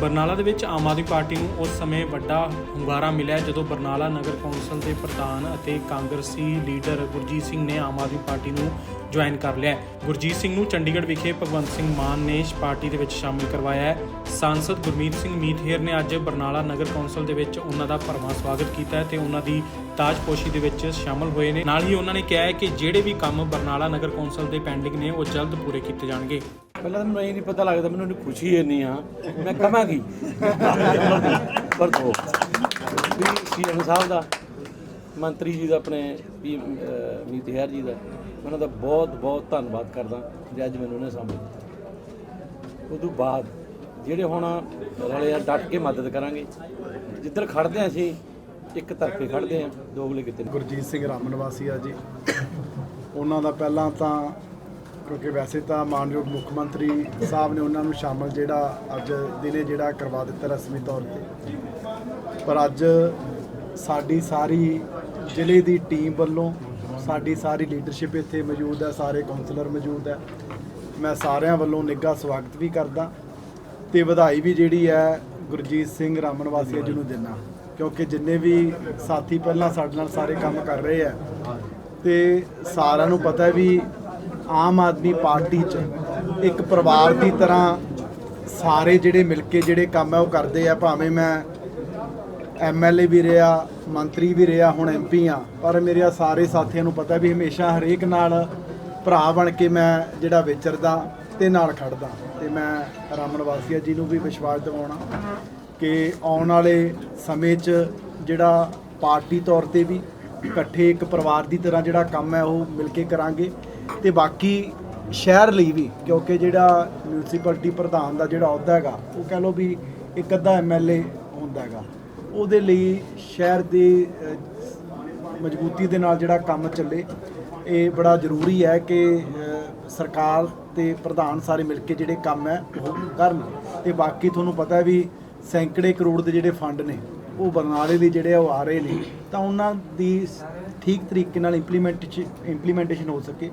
ਬਰਨਾਲਾ ਦੇ ਵਿੱਚ ਆਮ ਆਦਮੀ ਪਾਰਟੀ ਨੂੰ ਉਸ ਸਮੇਂ ਵੱਡਾ ਹੁੰਗਾਰਾ ਮਿਲਿਆ ਜਦੋਂ ਬਰਨਾਲਾ ਨਗਰ ਕੌਂਸਲ ਦੇ ਪ੍ਰਧਾਨ ਅਤੇ ਕਾਂਗਰਸੀ ਲੀਡਰ ਗੁਰਜੀਤ ਸਿੰਘ ਨੇ ਆਮ ਆਦਮੀ ਪਾਰਟੀ ਨੂੰ ਜੁਆਇਨ ਕਰ ਲਿਆ ਗੁਰਜੀਤ ਸਿੰਘ ਨੂੰ ਚੰਡੀਗੜ੍ਹ ਵਿਖੇ ਭਗਵੰਤ ਸਿੰਘ ਮਾਨ ਨੇ ਪਾਰਟੀ ਦੇ ਵਿੱਚ ਸ਼ਾਮਿਲ ਕਰਵਾਇਆ ਹੈ। ਸਾਂਸਦ ਗੁਰਮੀਤ ਸਿੰਘ ਮੀਤਹੇਰ ਨੇ ਅੱਜ ਬਰਨਾਲਾ ਨਗਰ ਕੌਂਸਲ ਦੇ ਵਿੱਚ ਉਹਨਾਂ ਦਾ ਭਰਵਾਂ ਸਵਾਗਤ ਕੀਤਾ ਹੈ ਤੇ ਉਹਨਾਂ ਦੀ ਤਾਜਪੋਸ਼ੀ ਦੇ ਵਿੱਚ ਸ਼ਾਮਲ ਹੋਏ ਨੇ। ਨਾਲ ਹੀ ਉਹਨਾਂ ਨੇ ਕਿਹਾ ਹੈ ਕਿ ਜਿਹੜੇ ਵੀ ਕੰਮ ਬਰਨਾਲਾ ਨਗਰ ਕੌਂਸਲ ਦੇ ਪੈਂਡਿੰਗ ਨੇ, ਉਹ ਜਲਦ ਪੂਰੇ ਕੀਤੇ ਜਾਣਗੇ। ਪਹਿਲਾਂ ਤਾਂ ਮੈਨੂੰ ਇਹ ਨਹੀਂ ਪਤਾ ਲੱਗਦਾ, ਮੈਨੂੰ ਇੰਨੀ ਖੁਸ਼ੀ ਇੰਨੀ ਆ। ਮੈਂ ਕਵਾਂਗੀ ਪਰ ਦੋ ਸੀਐਮ ਸਾਹਿਬ ਦਾ, ਮੰਤਰੀ ਜੀ ਦਾ ਆਪਣੇ ਮੀਤ ਹੈਰ ਜੀ ਦਾ, ਉਹਨਾਂ ਦਾ ਬਹੁਤ ਬਹੁਤ ਧੰਨਵਾਦ ਕਰਦਾ ਜੇ ਅੱਜ ਮੈਨੂੰ ਉਹਨੇ ਸਾਂਭਿਆ। ਉਦੋਂ ਬਾਅਦ ਜਿਹੜੇ ਹੁਣ ਰਲੇ ਆ, ਡਟ ਕੇ ਮਦਦ ਕਰਾਂਗੇ। ਜਿੱਧਰ ਖੜਦੇ ਆ ਅਸੀਂ, ਇੱਕ ਤਰਫੇ ਖੜਦੇ ਆ ਦੋਗਲੇ ਕਿਤੇ ਗੁਰਜੀਤ ਸਿੰਘ ਰਾਮਨ ਵਾਸੀ ਆ ਜੀ, ਉਹਨਾਂ ਦਾ ਪਹਿਲਾਂ ਤਾਂ ਕਿਉਂਕਿ ਵੈਸੇ ਤਾਂ ਮਾਨਯੋਗ ਮੁੱਖ ਮੰਤਰੀ ਸਾਹਿਬ ਨੇ ਉਹਨਾਂ ਨੂੰ ਸ਼ਾਮਲ ਜਿਹੜਾ ਅੱਜ ਦਿਨੇ ਜਿਹੜਾ ਕਰਵਾ ਦਿੱਤਾ ਰਸਮੀ ਤੌਰ ਤੇ। ਪਰ ਅੱਜ ਸਾਡੀ ਸਾਰੀ ਜ਼ਿਲ੍ਹੇ ਦੀ ਟੀਮ ਵੱਲੋਂ ਸਾਡੀ ਸਾਰੀ ਲੀਡਰਸ਼ਿਪ ਇੱਥੇ ਮੌਜੂਦ ਹੈ, ਸਾਰੇ ਕਾਉਂਸਲਰ ਮੌਜੂਦ ਹੈ। ਮੈਂ ਸਾਰਿਆਂ ਵੱਲੋਂ ਨਿੱਘਾ ਸਵਾਗਤ ਵੀ ਕਰਦਾ ਤੇ ਵਧਾਈ ਵੀ ਜਿਹੜੀ ਹੈ ਗੁਰਜੀਤ ਸਿੰਘ ਰਾਮਨ ਵਾਸੀਆ ਜੀ ਨੂੰ ਦਿੰਦਾ। ਕਿਉਂਕਿ ਜਿੰਨੇ ਵੀ ਸਾਥੀ ਪਹਿਲਾਂ ਸਾਡੇ ਨਾਲ ਸਾਰੇ ਕੰਮ ਕਰ ਰਹੇ ਆ ਤੇ ਸਾਰਿਆਂ ਨੂੰ ਪਤਾ ਵੀ ਆਮ ਆਦਮੀ ਪਾਰਟੀ 'ਚ ਇੱਕ ਪਰਿਵਾਰ ਦੀ ਤਰ੍ਹਾਂ ਸਾਰੇ ਜਿਹੜੇ ਮਿਲ ਕੇ ਜਿਹੜੇ ਕੰਮ ਹੈ ਉਹ ਕਰਦੇ ਆ, ਭਾਵੇਂ ਮੈਂ ਐਮਐਲਏ ਵੀ ਰਿਹਾ, ਮੰਤਰੀ ਵੀ ਰਿਹਾ, ਹੁਣ ਐਮਪੀ ਆ, ਪਰ ਮੇਰੇ ਸਾਰੇ ਸਾਥੀਆਂ ਨੂੰ ਪਤਾ ਵੀ ਹਮੇਸ਼ਾ ਹਰੇਕ ਨਾਲ ਭਰਾ ਬਣ ਕੇ ਮੈਂ ਜਿਹੜਾ ਵਿਚਰਦਾ ਤੇ ਨਾਲ ਖੜਦਾ। ਤੇ ਮੈਂ ਰਾਮਨ ਵਾਸੀਆ ਜੀ ਨੂੰ ਵੀ ਵਿਸ਼ਵਾਸ ਦਿਵਾਉਣਾ ਕਿ ਆਉਣ ਵਾਲੇ ਸਮੇਂ 'ਚ ਜਿਹੜਾ ਪਾਰਟੀ ਤੌਰ ਤੇ ਵੀ ਇਕੱਠੇ ਇੱਕ ਪਰਿਵਾਰ ਦੀ ਤਰ੍ਹਾਂ ਜਿਹੜਾ ਕੰਮ ਹੈ ਉਹ ਮਿਲ ਕੇ ਕਰਾਂਗੇ। ਤੇ ਬਾਕੀ ਸ਼ਹਿਰ ਲਈ ਵੀ, ਕਿਉਂਕਿ ਜਿਹੜਾ ਮਿਊਨਿਸਪੈਲਿਟੀ ਪ੍ਰਧਾਨ ਦਾ ਜਿਹੜਾ ਅਹੁਦਾ ਹੈਗਾ, ਉਹ ਕਹਿ ਲਓ ਵੀ ਇੱਕ ਅੱਧਾ ਐਮਐਲਏ ਹੁੰਦਾ ਹੈਗਾ। ਉਹਦੇ ਲਈ ਸ਼ਹਿਰ ਦੀ ਮਜ਼ਬੂਤੀ ਦੇ ਨਾਲ ਜਿਹੜਾ ਕੰਮ ਚੱਲੇ, ਇਹ ਬੜਾ ਜ਼ਰੂਰੀ ਹੈ ਕਿ ਸਰਕਾਰ ਤੇ ਪ੍ਰਧਾਨ ਸਾਰੇ ਮਿਲ ਕੇ ਜਿਹੜੇ ਕੰਮ ਹੈ, ਉਹ ਕਰਨ। ਤੇ ਬਾਕੀ ਤੁਹਾਨੂੰ ਪਤਾ ਹੈ ਵੀ ਸੈਂਕੜੇ ਕਰੋੜ ਦੇ ਜਿਹੜੇ ਫੰਡ ਨੇ, ਉਹ ਬਰਨਾਲੇ ਦੇ ਜਿਹੜੇ ਉਹ ਆ ਰਹੇ ਨੇ। ਤਾਂ ਉਹਨਾਂ ਦੀ ਠੀਕ ਤਰੀਕੇ ਨਾਲ ਇੰਪਲੀਮੈਂਟ ਇੰਪਲੀਮੈਂਟੇਸ਼ਨ ਹੋ ਸਕੇ।